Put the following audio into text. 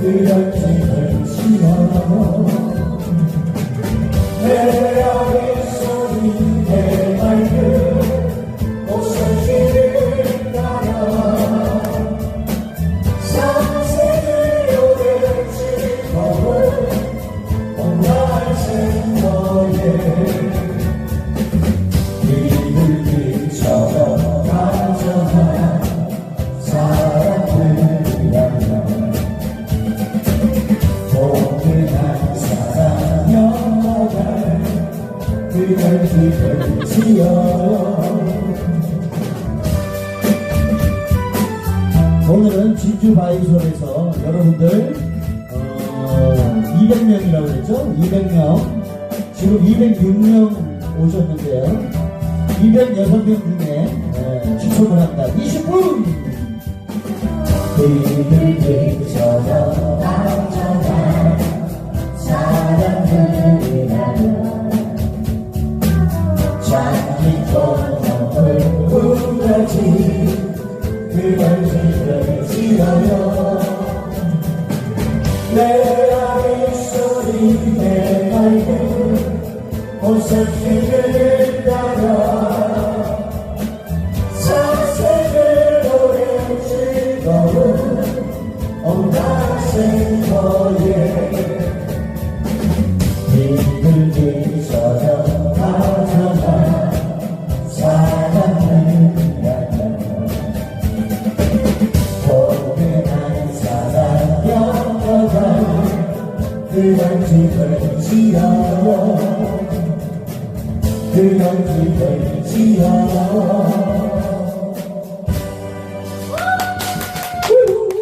그런 힘을 지어 오늘은 진주 바이솔에서 여러분들 어, 200명이라고 그랬죠? 200명. 지금 206명 오셨는데요. 206명 중에 에, 추첨을 한다. 20분 부러지 그걸 지을 지어요 내 아이 소리 내 맑은 옷색을 따 그런 집을 지어 그런 집을 지어